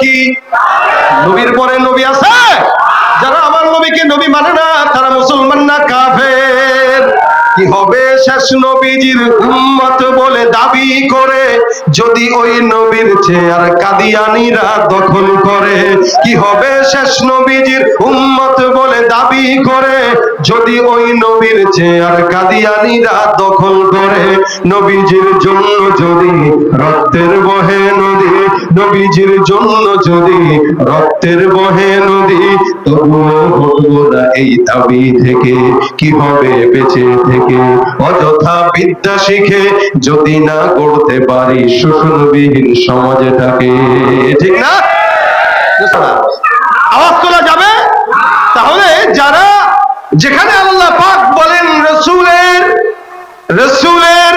কি? নবীর পরে নবী আছে? যারা আমার নবীকে নবী মানে না, তারা মুসলমান না, কাফের। কি হবে শেষ নবীজির উম্মত বলে দাবি করে? যদি ওই নবীর চেয়ার কাদিয়ানিরা দখল করে, কি হবে শেষ নবীজির উম্মত বলে দাবি করে? যদি ওই নবীর চেয়ার কাদিয়ানিরা দখল করে, নবীজির জন্য যদি রক্তের বহে নদী, নবীজির জন্য যদি রক্তের বহে নদী তবুও না এই দাবি থেকে কি হবে বেঁচে থেকে? অযথা বিদ্যা শিখে যদি না করতে পারি শোষণবিহীন সমাজটাকে। ঠিক না? আওয়াজ তোলা যাবে? তাহলে যারা যেখানে আল্লাহ পাক বলেন রসুলের রসুলের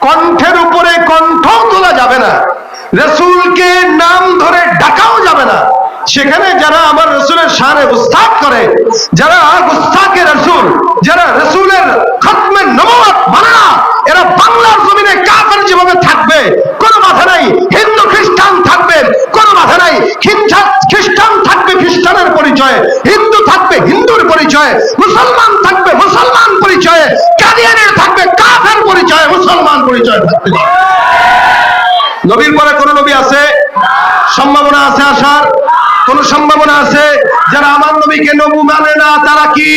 কণ্ঠের উপরে কণ্ঠ তোলা যাবে না। রসুলকে নাম ধরে ডাকাও যাবে না। সেখানে যারা আমার রসুলের সারে উস্তাদ করে, যারা গুস্তাকে রসুল, যারা রসুলের খতমে নবত মানে না, এরা বাংলার জমিনে কাফের যেভাবে থাকবে, কোনো মাথা নাই। হিন্দু খ্রিস্টান থাকবে, কোনো মাথা নাই। খ্রিস্টান- থাকবে খ্রিস্টানের পরিচয়ে, হিন্দু থাকবে হিন্দুর পরিচয়ে, মুসলমান থাকবে মুসলমান পরিচয়ে কাদিয়ানের থাকবে কাফের পরিচয়ে, মুসলমান পরিচয় থাকবে। নবীর পরে কোন নবী আছে? সম্ভাবনা সম্ভাবনা আছে, যারা আমার নবীকে নবু মানে না, তারা কি?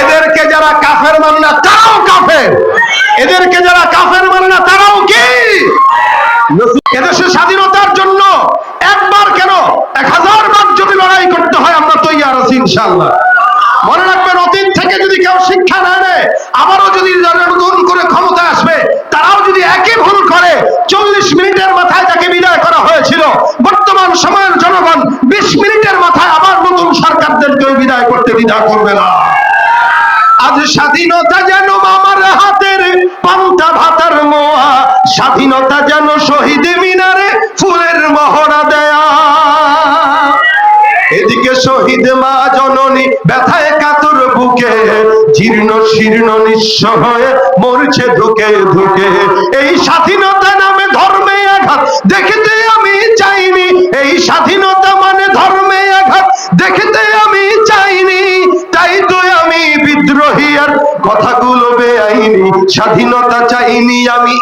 এদেরকে যারা কাফের মানে না, তারাও কাফের। এদেরকে যারা কাফের মানে না, তারাও কি? এদেশের স্বাধীনতার জন্য একবার কেন এক হাজার বার যদি লড়াই করতে হয়, আমরা তৈরি আছি ইনশাল্লাহ মনে রাখবেন অতীত থেকে যদি কেউ শিক্ষা না নেয় আবারও যদি যারা নতুন করে ক্ষমতা আসবে তারাও যদি একই ভুল করে চল্লিশ মিনিটের মাথায় তাকে বিদায় করা হয়েছিল বর্তমান সময়ের জনগণ বিশ মিনিটের মাথায় আবার নতুন সরকারদেরকে বিদায় করতে দ্বিধা করবে না আজ স্বাধীনতা যেন মামার হাতের পান্তা ভাতার মোয়া স্বাধীনতা যেন শহীদ মিনারে ফুলের মহড়া দেয়া। এদিকে শহীদ মা জননী ব্যথায় কাতর বুকে, জীর্ণ শীর্ণ নিঃস্ব হয়ে মরছে ঢুকে ঢুকে এই স্বাধীনতা নামে ধর্মে আঘাত, দেখিতে আমি চাইনি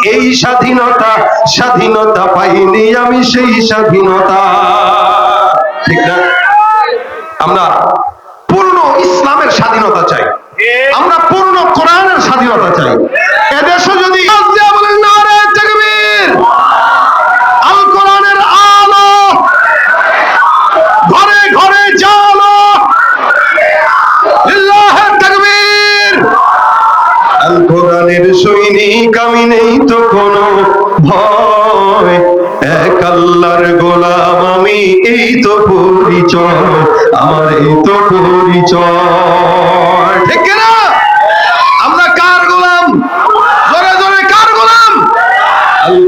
এই স্বাধীনতা স্বাধীনতা পাইনি আমি সেই স্বাধীনতা। ঠিক না? আমরা পূর্ণ ইসলামের স্বাধীনতা চাই। আমরা পূর্ণ কোরআনের স্বাধীনতা চাই।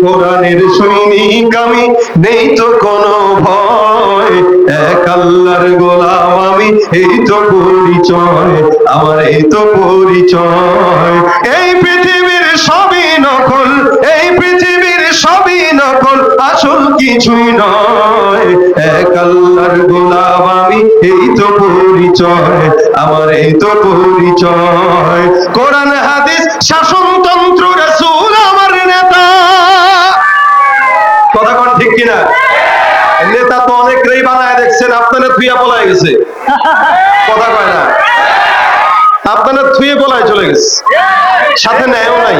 কোরআনের সৈনিক আমি, নেই তো কোনো ভয়। এক আল্লাহর গোলাম আমি, এই তো পরিচয়, আমার এই তো পরিচয়। এই পৃথিবীর আসল কিছুই নয়। এক আল্লাহর গোলাম আমি, এই তো পরিচয়, আমার এই তো পরিচয়। কোরআন, হাদিস, শাসনতন্ত্র, রাসূল, আমার নেতা। কথা কোন ঠিক কিনা? নেতা তো অনেকই বানায় দেখছেন আপনারা থুইয়া পলায় গেছে। কথা কয় না? আপনারা থুয়ে পলায় চলে গেছে। সাথে ন্যায়ও নাই।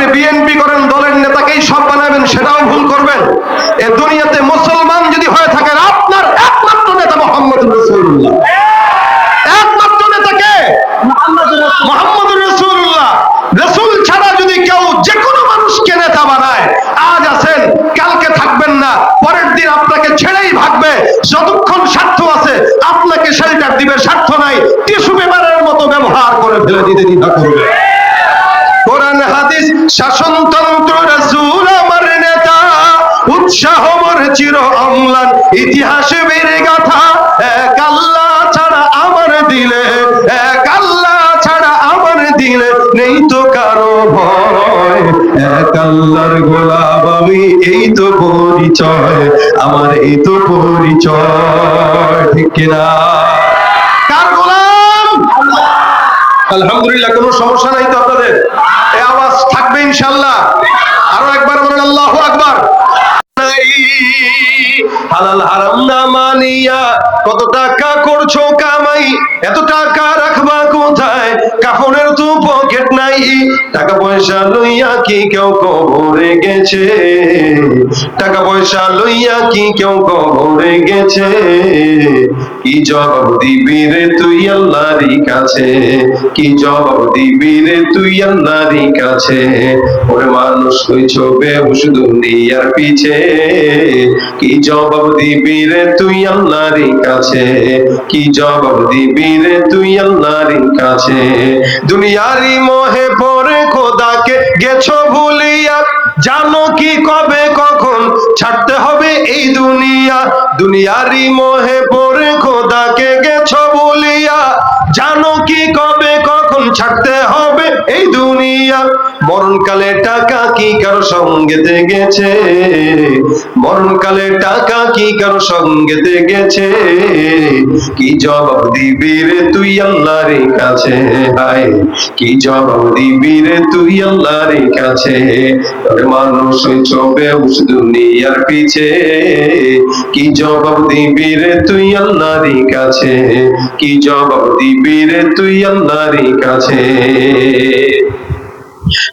আপনি বিএনপি করেন দলের নেতাকেই সব বানাবেন সেটাও ভুল করবেন। এ দুনিয়াতে মুসলমান যদি হয়ে থাকেন আপনার একমাত্র নেতা মোহাম্মদ রসুল্লাহ একমাত্র নেতাকে মোহাম্মদ রসুল্লাহ রসুল। ছাড়া যদি কেউ যে কোনো মানুষকে নেতা বানায় আজ আছেন কালকে থাকবেন না পরের দিন আপনাকে ছেড়েই ভাগবে। যতক্ষণ স্বার্থ আছে আপনাকে শেল্টার দিবে স্বার্থ নাই টিস্যু পেপারের মতো ব্যবহার করে ফেলে দিতে দ্বিধা করবে। শাসনতন্ত্র রাসূল আমার নেতা ইতিহাসে বেড়ে গাথা, এক আল্লাহ ছাড়া আমার দিলে, এক আল্লাহ ছাড়া আমার দিলে নেই তো কারও ভয়। এক আল্লাহর গোলাপ আমি, এই তো পরিচয়, আমার এই তো পরিচয়, ঠিক কিনা কার গোলাম? আলহামদুলিল্লাহ, কোনো সমস্যা নাই তো আপনাদের? থাকবে ইনশাল্লাহ আরও একবার বলেন, আল্লাহ আকবার নাই। হালাল হারাম না মানিয়া, কত টাকা করছ কামাই, এত টাকা রাখবা কোথায় কাপড়ের তো পকেট নাই। টাকা পয়সা লইয়া কি কেউ কবরে গেছে? টাকা পয়সা লইয়া কি কেউ কবরে গেছে? কি জবাব দিবি রে তুই আল্লাহরই কাছে? কি জবাব দিবি রে তুই আল্লাহরই কাছে? ওরে মানুষ হইছ বেহুশ দুনিয়ার পিছে। কি জবাব দিবি রে তুই আল্লাহরই কাছে? কি জবাব দিবি রে তুই আল্লাহরই কাছে। দুনিয়ারি মোহে পরে খোদাকে গেছো ভুলিয়া। জানো কি কবে কখন ছাড়তে হবে এই দুনিয়া। দুনিয়ারি মোহে পরে খোদাকে গেছো ভুলিয়া। জানো কি কবে কখন ছাড়তে হবে এই দুনিয়া। মরণকালে টাকা কি কারও সঙ্গেতে গেছে মরণকালে টাকা কি কারও সঙ্গেতে গেছে কি জবাব দিবি রে তুই আল্লাহর কাছে? হায়, কি জবাব দিবি রে তুই আল্লাহর কাছে? মানুষ চবে উস দুনিয়ার পিছে। কি জবাব দিবি রে তুই আল্লাহর কাছে? কি জবাব দিবি রে তুই আল্লাহর কাছে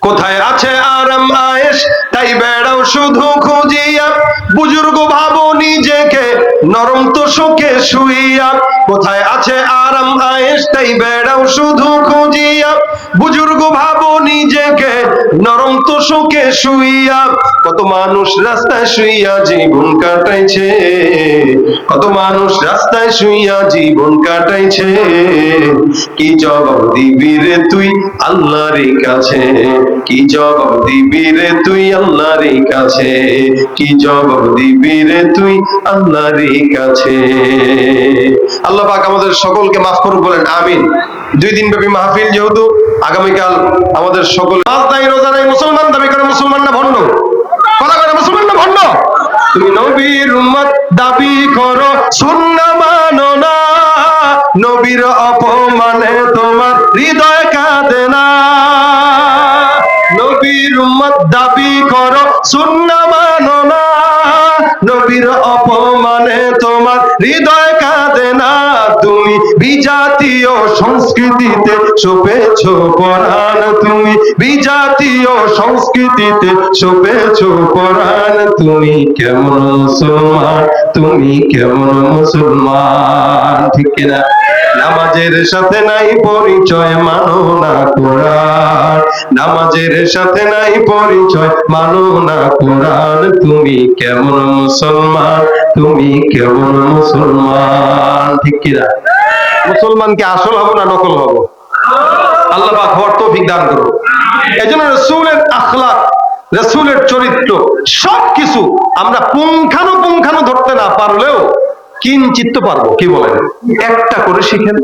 কোথায় আছে আরাম আয়েশ তাই বেড়াও শুধু খুঁজিয়া। বুজুর্গ ভাবো নিজেকে, নরম তো সুখে শুইয়া। কোথায় আছে আরাম আয়েশ তাই বেড়াও শুধু খুঁজিয়া। বুজুর্গ ভাবো নিজেকে নরম তো সুখে শুইয়া, কত মানুষ রাস্তায় শুইয়া জীবন কাটাইছে। কত মানুষ রাস্তায় শুইয়া জীবন কাটাইছে। কি জবাব দিবি রে তুই আল্লাহর কাছে? কি জবাব দিবি রে তুই আল্লাহর কাছে? কি জবাব দিবি রে তুই আল্লাহর কাছে? আল্লাহ পাক আমাদের সকলকে মাফ করুক বলেন, আমিন। দুই দিন ব্যাপী মাহফিল যেহেতু আগামীকাল আমাদের সকল নামাজ নাই রোজা নাই, মুসলমান দাবি করে মুসলমান না ভণ্ড? কথা করে মুসলমান না ভণ্ড? তুমি নবীর উম্মত, দাবি করো, সুন্না মানো না। নবীর অপমানে তোমার হৃদয় কাঁদে না। নবীর উম্মত, দাবি করো, সুন্না মানো না। নবীর অপমানে তোমার হৃদয় কাঁদে না। তুমি বিজাতীয় সংস্কৃতিতে ছুপেছ পরাণ তুমি বিজাতীয় সংস্কৃতিতে ছুপেছ পরাণ তুমি কেমন মুসলমান, তুমি কেমন মুসলমান, ঠিক কিনা? নামাজের সাথে নাই পরিচয় মানো না কোরআন। নামাজের সাথে নাই পরিচয় মানো না কোরআন। তুমি কেমন মুসলমান? তুমি কেমন মুসলমান? ঠিক কিনা? মুসলমানকে আসল হব না নকল হব? আল্লাহ পাক হওয়ার তৌফিক দান করো এজন্য রসুলের আখলাক, রসুলের চরিত্র, সবকিছু আমরা পুঙ্খানু পুঙ্খানু ধরতে না পারলেও কিঞ্চিত চিত্ত পারব কি বলেন? একটা করে শিখেন।